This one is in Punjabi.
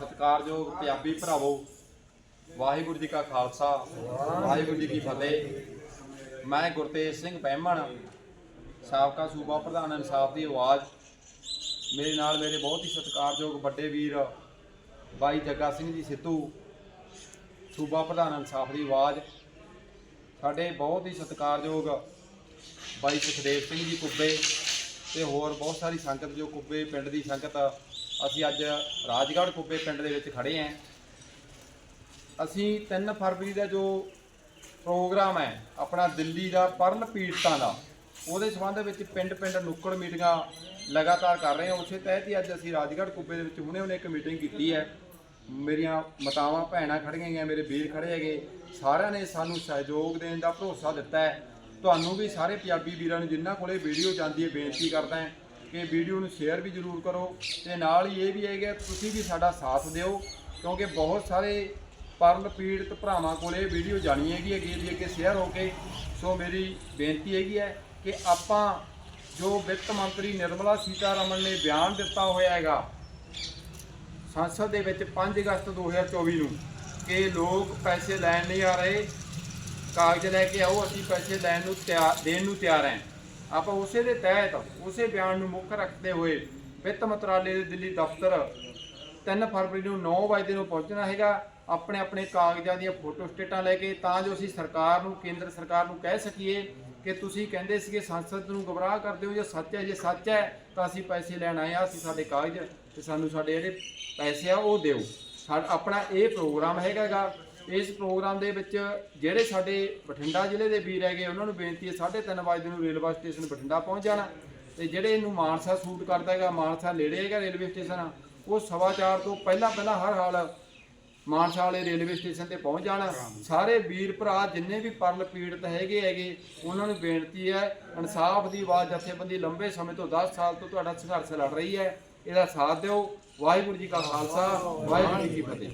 ਸਤਿਕਾਰਯੋਗ ਪੰਜਾਬੀ ਭਰਾਵੋ, ਵਾਹਿਗੁਰੂ ਜੀ ਕਾ ਖਾਲਸਾ, ਵਾਹਿਗੁਰੂ ਜੀ ਕੀ ਫਤਿਹ। ਮੈਂ ਗੁਰਤੇਜ ਸਿੰਘ ਬਹਿਮਣ, ਸਾਬਕਾ ਸੂਬਾ ਪ੍ਰਧਾਨ ਇਨਸਾਫ ਦੀ ਆਵਾਜ਼। ਮੇਰੇ ਨਾਲ ਮੇਰੇ ਬਹੁਤ ਹੀ ਸਤਿਕਾਰਯੋਗ ਵੱਡੇ ਵੀਰ ਬਾਈ ਜੱਗਾ ਸਿੰਘ ਜੀ ਸਿੱਧੂ, ਸੂਬਾ ਪ੍ਰਧਾਨ ਇਨਸਾਫ ਦੀ ਆਵਾਜ਼। ਸਾਡੇ ਬਹੁਤ ਹੀ ਸਤਿਕਾਰਯੋਗ ਬਾਈ ਸੁਖਦੇਵ ਸਿੰਘ ਜੀ ਕੁੱਬੇ ਤੇ ਹੋਰ ਬਹੁਤ ਸਾਰੀ ਸੰਗਤ ਜੋ ਕੁੱਬੇ ਪਿੰਡ ਦੀ ਸੰਗਤ ਅਸੀਂ ਅੱਜ ਰਾਜਗੜ੍ਹ ਕੁੱਬੇ ਪਿੰਡ ਦੇ ਵਿੱਚ ਖੜੇ ਆਂ ਅਸੀਂ 3 ਫਰਵਰੀ ਦਾ ਜੋ ਪ੍ਰੋਗਰਾਮ ਹੈ, ਆਪਣਾ ਦਿੱਲੀ ਦਾ ਪਰਲ ਪੀੜਤਾਂ ਦਾ, ਉਹਦੇ ਸੰਬੰਧ ਵਿੱਚ ਪਿੰਡ-ਪਿੰਡ ਨੁੱਕੜ ਮੀਟਿੰਗਾਂ ਲਗਾਤਾਰ ਕਰ ਰਹੇ ਹਾਂ। ਉਸੇ ਤਹਿਤ ਹੀ ਅੱਜ ਅਸੀਂ ਰਾਜਗੜ੍ਹ ਕੁੱਬੇ ਦੇ ਵਿੱਚ ਹੁਣੇ-ਹੁਣੇ ਇੱਕ ਮੀਟਿੰਗ ਕੀਤੀ ਹੈ। ਮੇਰੀਆਂ ਮਾਤਾਵਾਂ, ਭੈਣਾਂ ਖੜੀਆਂ ਹੈਗੀਆਂ ਮੇਰੇ ਵੀਰ ਖੜੇ ਹੈਗੇ। ਸਾਰਿਆਂ ਨੇ ਸਾਨੂੰ ਸਹਿਯੋਗ ਦੇਣ ਦਾ ਭਰੋਸਾ ਦਿੱਤਾ ਹੈ। ਤੁਹਾਨੂੰ ਵੀ ਸਾਰੇ ਪੰਜਾਬੀ ਵੀਰਾਂ ਨੂੰ ਜਿਨ੍ਹਾਂ ਕੋਲੇ ਵੀਡੀਓ ਜਾਂਦੀ ਹੈ, ਬੇਨਤੀ ਕਰਦਾ ਹਾਂ ਕਿ ਵੀਡੀਓ ਨੂੰ ਸ਼ੇਅਰ ਵੀ ਜ਼ਰੂਰ ਕਰੋ ਤੇ ਨਾਲ ਹੀ ਇਹ ਵੀ ਹੈਗਾ ਤੁਸੀਂ ਵੀ ਸਾਡਾ ਸਾਥ ਦਿਓ, ਕਿਉਂਕਿ ਬਹੁਤ ਸਾਰੇ ਪਰਲ ਪੀੜਤ ਭਰਾਵਾਂ ਕੋਲੇ ਵੀਡੀਓ ਜਾਣੀ ਹੈਗੀ ਅੱਗੇ ਦੀ ਅੱਗੇ ਸ਼ੇਅਰ ਹੋ ਕੇ। ਸੋ ਮੇਰੀ ਬੇਨਤੀ ਹੈਗੀ ਹੈ ਕਿ ਆਪਾਂ ਜੋ ਵਿੱਤ ਮੰਤਰੀ ਨਿਰਮਲਾ ਸੀਤਾਰਮਨ ਨੇ ਬਿਆਨ ਦਿੱਤਾ ਹੋਇਆ ਹੈਗਾ, ਸੰਸਦ ਦੇ ਵਿੱਚ 5 ਅਗਸਤ 2024 ਨੂੰ, ਕਿ ਲੋਕ ਪੈਸੇ ਲੈਣ ਨਹੀਂ ਆ ਰਹੇ, ਕਾਗਜ਼ ਲੈ ਕੇ ਆਓ, ਅਸੀਂ ਪੈਸੇ ਲੈਣ ਨੂੰ ਤਿਆਰ ਦੇਣ ਨੂੰ ਤਿਆਰ ਹਾਂ। ਆਪਾਂ ਉਸੇ ਦੇ ਤਹਿਤ, ਉਸੇ ਬਿਆਨ ਨੂੰ ਮੁੱਖ ਰੱਖਦੇ ਹੋਏ ਵਿੱਤ ਮੰਤਰਾਲੇ ਦੇ ਦਿੱਲੀ ਦਫ਼ਤਰ 3 ਫਰਵਰੀ ਨੂੰ 9 ਵਜੇ ਨੂੰ ਪਹੁੰਚਣਾ ਹੈਗਾ। ਆਪਣੇ ਆਪਣੇ ਕਾਗਜ਼ਾਂ ਦੀਆਂ ਫੋਟੋ ਸਟੇਟਾਂ ਲੈ ਕੇ, ਤਾਂ ਜੋ ਅਸੀਂ ਸਰਕਾਰ ਨੂੰ, ਕੇਂਦਰ ਸਰਕਾਰ ਨੂੰ ਕਹਿ ਸਕੀਏ ਕਿ ਤੁਸੀਂ ਕਹਿੰਦੇ ਸੀਗੇ ਸੰਸਦ ਨੂੰ ਗਮਰਾਹ ਕਰਦੇ ਹੋ ਜੇ ਸੱਚ ਹੈ, ਜੇ ਸੱਚ ਹੈ, ਤਾਂ ਅਸੀਂ ਪੈਸੇ ਲੈਣ ਆਏ ਆ ਅਸੀਂ ਸਾਡੇ ਕਾਗਜ਼ ਤੇ ਸਾਨੂੰ ਸਾਡੇ ਜਿਹੜੇ ਪੈਸੇ ਆ ਉਹ ਦਿਓ। ਸਾਡਾ ਆਪਣਾ ਇਹ ਪ੍ਰੋਗਰਾਮ ਹੈਗਾ ਇਸ ਪ੍ਰੋਗਰਾਮ ਦੇ ਵਿੱਚ ਜਿਹੜੇ ਸਾਡੇ ਬਠਿੰਡਾ ਜ਼ਿਲ੍ਹੇ ਦੇ ਵੀਰ ਹੈਗੇ ਉਹਨਾਂ ਨੂੰ ਬੇਨਤੀ ਹੈ 3:30 ਵਜੇ ਨੂੰ ਰੇਲਵੇ ਸਟੇਸ਼ਨ ਬਠਿੰਡਾ ਪਹੁੰਚ ਜਾਣਾ ਤੇ ਜਿਹੜੇ ਇਹਨੂੰ ਮਾਨਸਾ ਸੂਟ ਕਰਦਾ ਹੈਗਾ, ਮਾਨਸਾ ਨੇੜੇ ਹੈਗਾ ਰੇਲਵੇ ਸਟੇਸ਼ਨ, ਉਹ ਸਵਾ ਚਾਰ ਤੋਂ ਪਹਿਲਾਂ ਪਹਿਲਾਂ ਹਰ ਹਾਲ ਮਾਨਸਾ ਵਾਲੇ ਰੇਲਵੇ ਸਟੇਸ਼ਨ ਤੇ ਪਹੁੰਚ ਜਾਣਾ। ਸਾਰੇ ਵੀਰ ਭਰਾ ਜਿੰਨੇ ਵੀ ਪਰਲ ਪੀੜਤ ਹੈਗੇ ਹੈਗੇ, ਉਹਨਾਂ ਨੂੰ ਬੇਨਤੀ ਹੈ, ਇਨਸਾਫ ਦੀ ਆਵਾਜ਼ ਜਥੇਬੰਦੀ ਲੰਬੇ ਸਮੇਂ ਤੋਂ 10 ਸਾਲ ਤੋਂ ਤੁਹਾਡਾ ਸੰਘਰਸ਼ ਲੜ ਰਹੀ ਹੈ, ਇਹਦਾ ਸਾਥ ਦਿਓ। ਵਾਹਿਗੁਰੂ ਜੀ ਕਾ ਖਾਲਸਾ, ਵਾਹਿਗੁਰੂ ਜੀ ਕੀ ਫਤਿਹ।